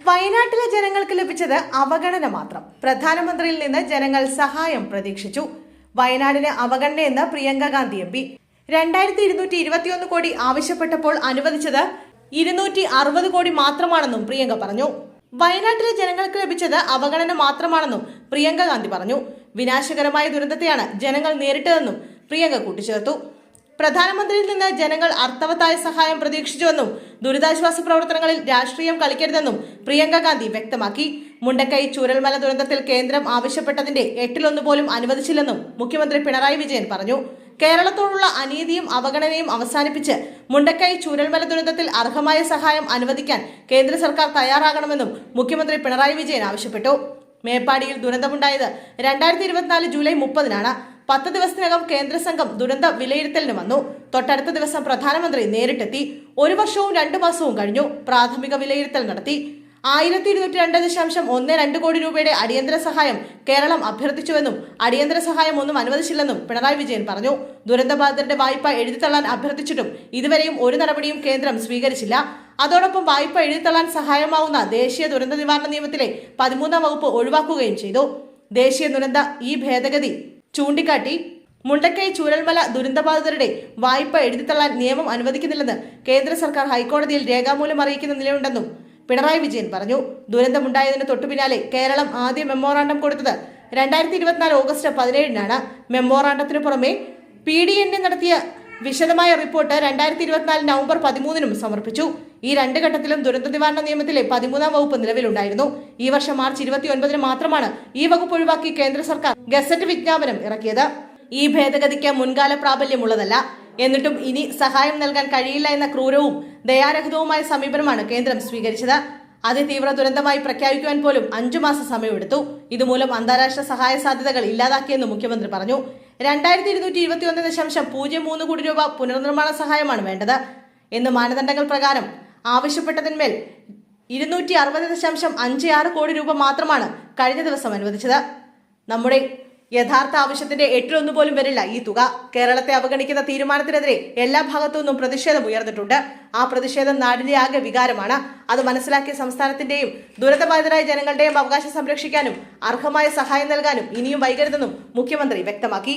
വയനാട്ടിലെ ജനങ്ങൾക്ക് ലഭിച്ചത് അവഗണന മാത്രം. പ്രധാനമന്ത്രിയിൽ നിന്ന് ജനങ്ങൾ സഹായം പ്രതീക്ഷിച്ചു. വയനാടിന് അവഗണനയെന്ന് പ്രിയങ്ക ഗാന്ധി എം പി. രണ്ടായിരത്തി ഇരുന്നൂറ്റി ഇരുപത്തിയൊന്ന് കോടി ആവശ്യപ്പെട്ടപ്പോൾ അനുവദിച്ചത് ഇരുന്നൂറ്റി അറുപത് കോടി മാത്രമാണെന്നും പ്രിയങ്ക പറഞ്ഞു. വയനാട്ടിലെ ജനങ്ങൾക്ക് ലഭിച്ചത് അവഗണന മാത്രമാണെന്നും പ്രിയങ്ക ഗാന്ധി പറഞ്ഞു. വിനാശകരമായ ദുരന്തത്തെയാണ് ജനങ്ങൾ നേരിട്ടതെന്നും പ്രിയങ്ക കൂട്ടിച്ചേർത്തു. പ്രധാനമന്ത്രിയിൽ നിന്ന് ജനങ്ങൾ അർത്ഥവത്തായ സഹായം പ്രതീക്ഷിച്ചുവെന്നും ദുരിതാശ്വാസ പ്രവർത്തനങ്ങളിൽ രാഷ്ട്രീയം കളിക്കരുതെന്നും പ്രിയങ്ക ഗാന്ധി വ്യക്തമാക്കി. മുണ്ടക്കൈ ചൂരൽമല ദുരന്തത്തിൽ കേന്ദ്രം ആവശ്യപ്പെട്ടതിന്റെ എട്ടിലൊന്നു പോലും അനുവദിച്ചില്ലെന്നും മുഖ്യമന്ത്രി പിണറായി വിജയൻ പറഞ്ഞു. കേരളത്തോടുള്ള അനീതിയും അവഗണനയും അവസാനിപ്പിച്ച് മുണ്ടക്കൈ ചൂരൽമല ദുരന്തത്തിൽ അർഹമായ സഹായം അനുവദിക്കാൻ കേന്ദ്ര സർക്കാർ തയ്യാറാകണമെന്നും മുഖ്യമന്ത്രി പിണറായി വിജയൻ ആവശ്യപ്പെട്ടു. മേപ്പാടിയിൽ ദുരന്തമുണ്ടായത് രണ്ടായിരത്തി ഇരുപത്തിനാല് ജൂലൈ മുപ്പതിനാണ്. പത്ത് ദിവസത്തിനകം കേന്ദ്ര സംഘം ദുരന്ത വിലയിരുത്തലിന് വന്നു. തൊട്ടടുത്ത ദിവസം പ്രധാനമന്ത്രി നേരിട്ടെത്തി. ഒരു വർഷവും രണ്ടു മാസവും കഴിഞ്ഞു. പ്രാഥമിക വിലയിരുത്തൽ നടത്തി. ആയിരത്തി ഇരുന്നൂറ്റി രണ്ട് ദശാംശം ഒന്ന് രണ്ട് കോടി രൂപയുടെ അടിയന്തര സഹായം കേരളം അഭ്യർത്ഥിച്ചുവെന്നും അടിയന്തര സഹായം ഒന്നും അനുവദിച്ചില്ലെന്നും പിണറായി വിജയൻ പറഞ്ഞു. ദുരന്തബാധിതരുടെ വായ്പ എഴുതിത്തള്ളാൻ അഭ്യർത്ഥിച്ചിട്ടും ഇതുവരെയും ഒരു നടപടിയും കേന്ദ്രം സ്വീകരിച്ചില്ല. അതോടൊപ്പം വായ്പ എഴുതിത്തള്ളാൻ സഹായമാവുന്ന ദേശീയ ദുരന്ത നിവാരണ നിയമത്തിലെ പതിമൂന്നാം വകുപ്പ് ഒഴിവാക്കുകയും ചെയ്തു. ദേശീയ ദുരന്ത ഈ ഭേദഗതി ചൂണ്ടിക്കാട്ടി മുണ്ടക്കൈ ചൂരൽമല ദുരന്തബാധിതരുടെ വായ്പ എഴുതിത്തള്ളാൻ നിയമം അനുവദിക്കുന്നില്ലെന്ന് കേന്ദ്ര സർക്കാർ ഹൈക്കോടതിയിൽ രേഖാമൂലം അറിയിക്കുന്ന നിലയുണ്ടെന്നും പിണറായി വിജയൻ പറഞ്ഞു. ദുരന്തമുണ്ടായതിന് തൊട്ടുപിന്നാലെ കേരളം ആദ്യ മെമ്മോറാണ്ടം കൊടുത്തത് രണ്ടായിരത്തി ഇരുപത്തിനാല് ഓഗസ്റ്റ് പതിനേഴിനാണ്. മെമ്മോറാണ്ടത്തിനു പുറമെ പി ഡി എൻ എ നടത്തിയ വിശദമായ റിപ്പോർട്ട് രണ്ടായിരത്തി ഇരുപത്തിനാല് നവംബർ പതിമൂന്നിനും സമർപ്പിച്ചു. ഈ രണ്ട് ഘട്ടത്തിലും ദുരന്ത നിവാരണ നിയമത്തിലെ പതിമൂന്നാം വകുപ്പ് നിലവിലുണ്ടായിരുന്നു. ഈ വർഷം മാർച്ച് ഇരുപത്തിയൊൻപതിന് മാത്രമാണ് ഈ വകുപ്പ് ഒഴിവാക്കി കേന്ദ്ര സർക്കാർ ഗസറ്റ് വിജ്ഞാപനം ഇറക്കിയത്. ഈ ഭേദഗതിക്ക് മുൻകാല പ്രാബല്യമുള്ളതല്ല. എന്നിട്ടും ഇനി സഹായം നൽകാൻ കഴിയില്ല എന്ന ക്രൂരവും ദയാരഹിതവുമായ സമീപനമാണ് കേന്ദ്രം സ്വീകരിച്ചത്. അതിതീവ്ര ദുരന്തമായി പ്രഖ്യാപിക്കുവാൻ പോലും അഞ്ചു മാസം സമയമെടുത്തു. ഇതുമൂലം അന്താരാഷ്ട്ര സഹായ സാധ്യതകൾ ഇല്ലാതാക്കിയെന്ന് മുഖ്യമന്ത്രി പറഞ്ഞു. രണ്ടായിരത്തി ഇരുന്നൂറ്റി ഇരുപത്തി ഒന്ന് ദശാംശം പൂജ്യം മൂന്ന് കോടി രൂപ പുനർനിർമ്മാണ സഹായമാണ് വേണ്ടത്. എന്ന് മാനദണ്ഡങ്ങൾ പ്രകാരം ആവശ്യപ്പെട്ടതിന്മേൽ ഇരുന്നൂറ്റി അറുപത് ദശാംശം അഞ്ച് ആറ് കോടി രൂപ മാത്രമാണ് കഴിഞ്ഞ ദിവസം അനുവദിച്ചത്. നമ്മുടെ യഥാർത്ഥ ആവശ്യത്തിന്റെ എട്ടിലൊന്നു പോലും വരില്ല. ഈ തുക കേരളത്തെ അവഗണിക്കുന്ന തീരുമാനത്തിനെതിരെ എല്ലാ ഭാഗത്തു നിന്നും പ്രതിഷേധം ഉയർന്നിട്ടുണ്ട്. ആ പ്രതിഷേധം നാടിന്റെ ആകെ വികാരമാണ്. അത് മനസ്സിലാക്കിയ സംസ്ഥാനത്തിന്റെയും ദുരന്തബാധിതരായ ജനങ്ങളുടെയും അവകാശം സംരക്ഷിക്കാനും അർഹമായ സഹായം നൽകാനും ഇനിയും വൈകരുതെന്നും മുഖ്യമന്ത്രി വ്യക്തമാക്കി.